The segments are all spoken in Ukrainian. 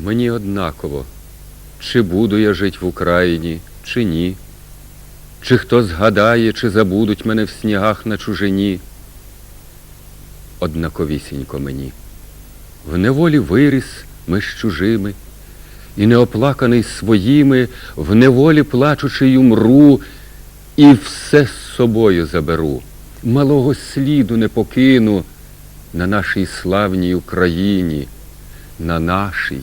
Мені однаково, чи буду я жить в Україні, чи ні. Чи хто згадає, чи забудуть мене в снігах на чужині. Однаковісінько мені. В неволі виріс ми з чужими, і неоплаканий своїми, в неволі плачучи й умру, і все з собою заберу. Малого сліду не покину на нашій славній Україні, на нашій,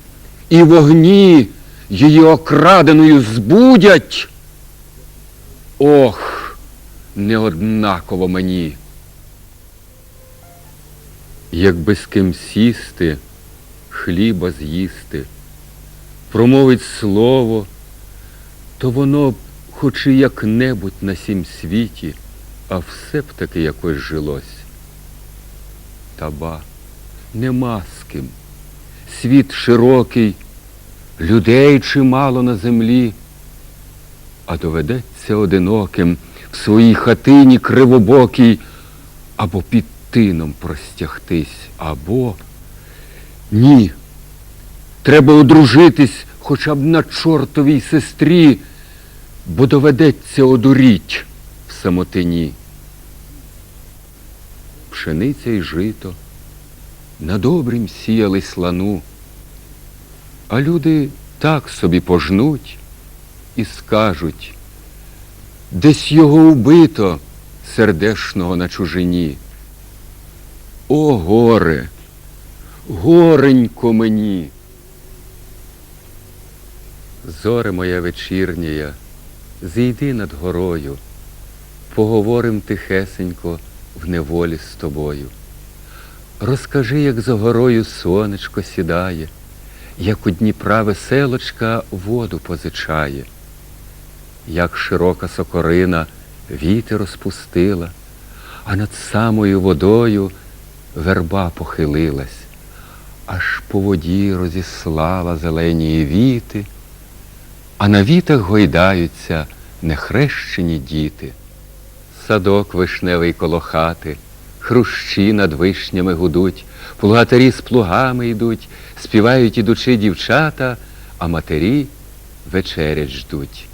і вогні її окраденою збудять. Ох, не однаково мені. Якби з ким сісти, хліба з'їсти, промовить слово, то воно б хоч і як-небудь на сім світі, а все б таки якось жилось. Та ба, нема з ким. Світ широкий, людей чимало на землі, а доведеться одиноким в своїй хатині кривобокій або під тином простягтись, або ні. Треба одружитись хоча б на чортовій сестрі, бо доведеться одуріть в самотині. Пшениця й жито на добрім сіяли слану, а люди так собі пожнуть і скажуть, десь його убито сердешного на чужині. О, горе, горенько мені. Зоре моя вечірня, зійди над горою, поговорим тихесенько в неволі з тобою. Розкажи, як за горою сонечко сідає, як у Дніпра веселочка воду позичає, як широка сокорина вітер розпустила, а над самою водою верба похилилась, аж по воді розіслала зелені віти, а на вітах гойдаються нехрещені діти. Садок вишневий коло хати, хрущі над вишнями гудуть, плугатарі з плугами йдуть, співають ідучи дівчата, а матері вечерять ждуть.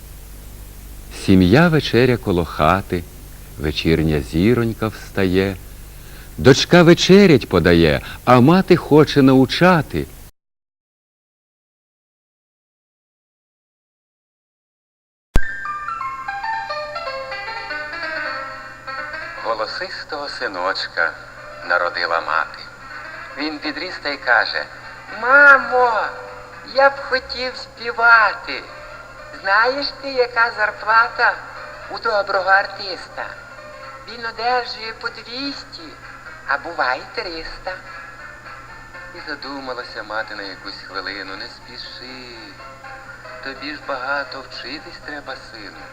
Сім'я вечеря коло хати, вечірня зіронька встає, дочка вечерять подає, а мати хоче научати. Синочка народила мати. Він підріс та й каже, Мамо, я б хотів співати. Знаєш ти, яка зарплата у доброго артиста? Він одержує по 200, а буває 300. І задумалася мати на якусь хвилину, не спіши. Тобі ж багато вчитись треба, сину.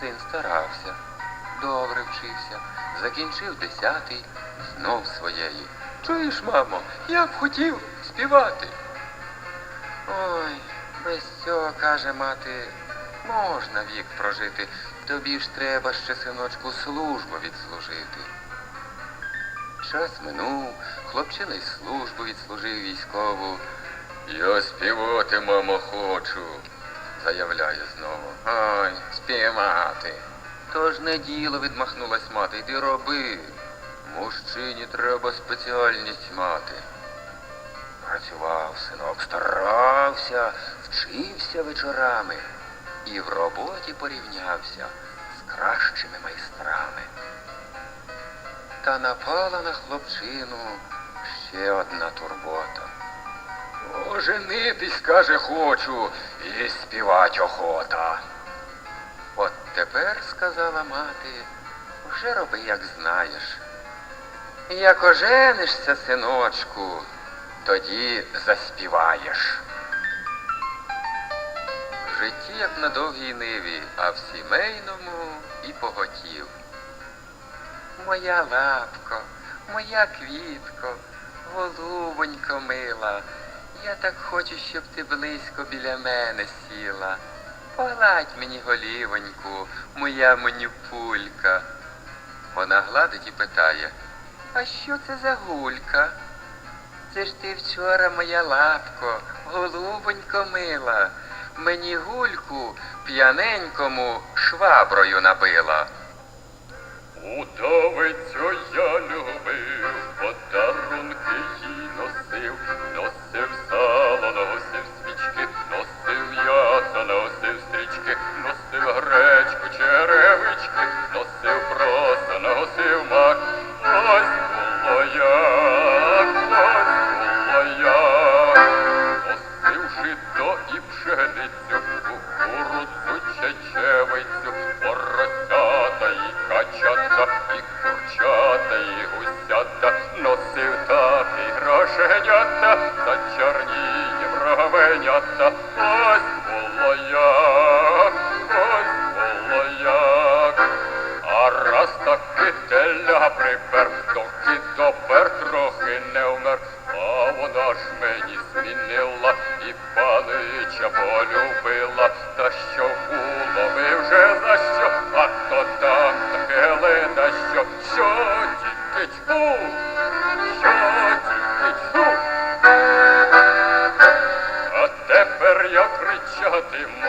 Син старався, добре вчився, закінчив десятий, знов своєї. Чуєш, мамо, я б хотів співати. Ой, без цього, каже мати, можна вік прожити. Тобі ж треба ще, синочку, службу відслужити. Час минув, хлопчина й службу відслужив військову. Я співати, мамо, хочу, заявляє знову. Ой, співати. Тож не діло відмахнулась мати, йди роби. Мужчині треба спеціальність мати. Працював синок, старався, вчився вечорами і в роботі порівнявся з кращими майстрами. Та напала на хлопчину ще одна турбота. Оженитись, каже, хочу, і співать охота. Тепер, сказала мати, вже роби, як знаєш. Як оженишся, синочку, тоді заспіваєш. В житті, як на довгій ниві, а в сімейному і поготів. Моя лапко, моя квітко, голубонько мила, я так хочу, щоб ти близько біля мене сіла. Погладь мені голівоньку, моя манюпулька. Вона гладить і питає, а що це за гулька? Це ж ти вчора, моя лапко, голубонько мила, мені гульку п'яненькому шваброю набила. Удовицю я любив, подарунки бровенята. Ось було як, ось було як. А раз таки теля припер, доки допер трохи не вмер, а вона ж мені змінила і панича полюбила, та що було ви вже за що, а то там таке леда, що, що тільки тьфу, Fatima.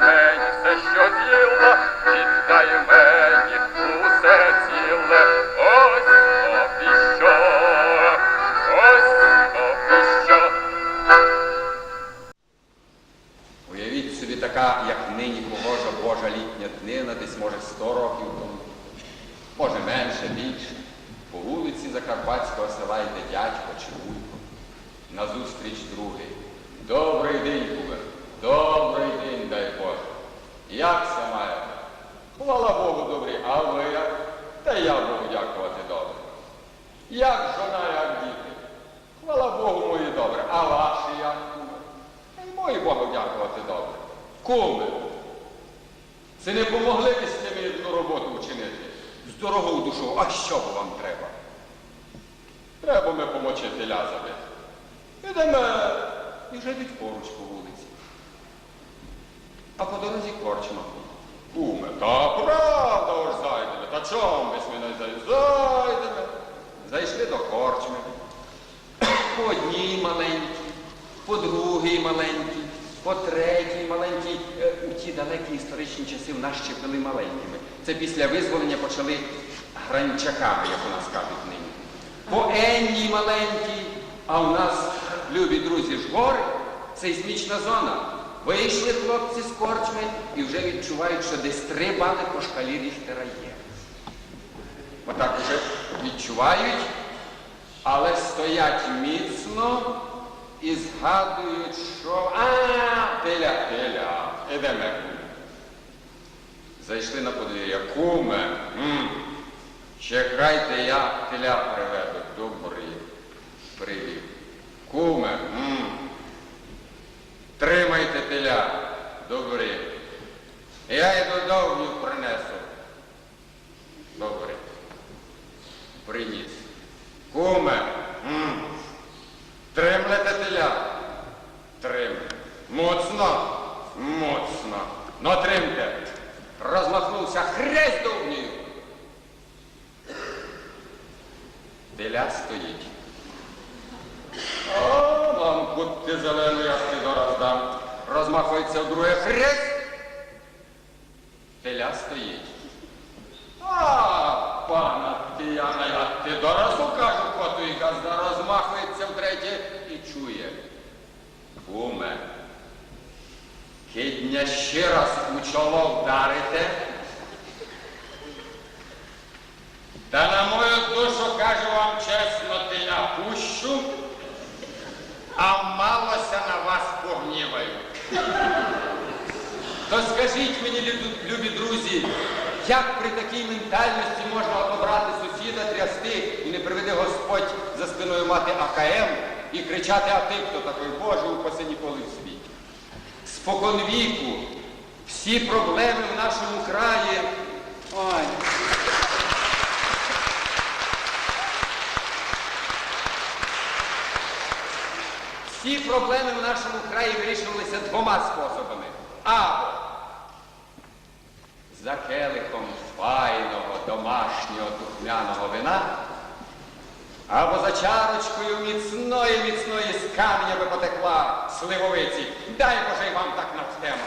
Мені все, що з'їла, віддай мені усе ціле, ось тобі ось тобі. Уявіть собі така, як нині погожа Божа літня днина, десь може сто років тому, може менше, більше. По вулиці Закарпатського села йде дядько чи вуйко. Назустріч другий. Добрий день, куме. Добрий день, дай. Як се має? Хвала Богу, добрий, а ви як? Та я Богу дякувати добре. Як жона, як діти? Хвала Богу, мої добре. А ваші як? Та й мої Богу дякувати добре. Куме, це не помогли б з мені одну роботу вчинити. З дорогою душу, а що вам треба? Треба ми помочи теля забити. Ідемо і вже йдуть поруч по вулиці. А по дорозі корчма. Куме, та правда ось зайдемо. Та чом без мене зайдемо? Зайдемо. Зайшли до корчми. По одній маленькій, по другій маленькій, по третій маленькій. Е, У ті далекі історичні часи в нас ще були маленькими. Це після визволення почали гранчаками, як у нас кажуть нині. По енній маленькій, а у нас, любі друзі, ж гори, сейсмічна зона. Вийшли хлопці з корчми і вже відчувають, що десь три бали по шкалі Ріхтера є. Отак уже відчувають, але стоять міцно і згадують, що а, теля, теля, ідемо. куме». Зайшли на подвір'я. Куме, чекайте, я теля приведу. Добрий привів. Куме, м, тримайте теля. Добрий. Я й додовню принесу. Добре. Приніс. Куме, м, тримлете теля. Трим. Моцно, моцно. Натримте. Розмахнувся хрест довнію. Теля стоїть. О, будьте зелену, я ти дам. Розмахується вдруге хрест. Теля стоїть. А, пана Тіяна, я ти доразу кажу, коту і газда розмахується втретє і чує. Куме, Кидня ще раз у чоло вдарите. Та на мою душу кажу вам чесно, ти напущу, а малося на вас погніваю. То скажіть мені, любі- друзі, як при такій ментальності можна обрати сусіда, трясти і не приведе Господь за спиною мати АКМ і кричати, а ти хто такий, Боже, упаси ніколи в світі. Спокон віку всі проблеми в нашому краї. Ой. Всі проблеми в нашому краї вирішувалися двома способами. Або за келихом файного домашнього духмяного вина або за чарочкою міцної, міцної з камня би потекла сливовиці. Дай Боже й вам так навтема.